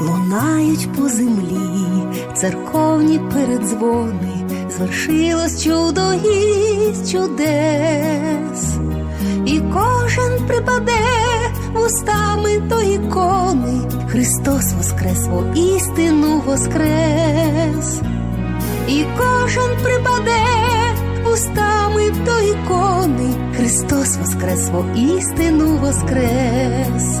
лунають по землі, церковні передзвони, звершилось чудо із чудес, і кожен припаде вустами до ікони, Христос воскрес, істину воскрес, і кожен припаде вустами до ікони, Христос воскрес, істину воскрес.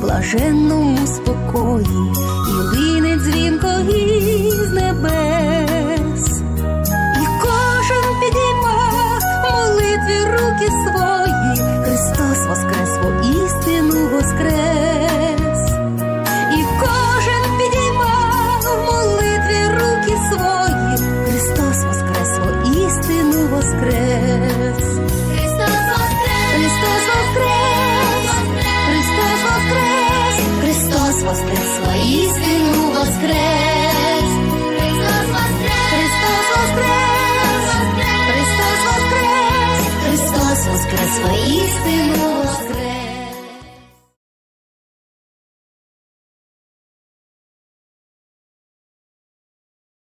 блаженному спокої, і лине дзвінко із небес, і кожен підійма в молитві руки свої, Христос воскрес, во істину воскрес, і кожен підійма в молитві руки свої, Христос воскрес, істину воскрес. Христос воскрес, воістину воскрес! Христос воскрес! Христос воскрес! Христос воскрес! Христос воскрес, воистину воскрес!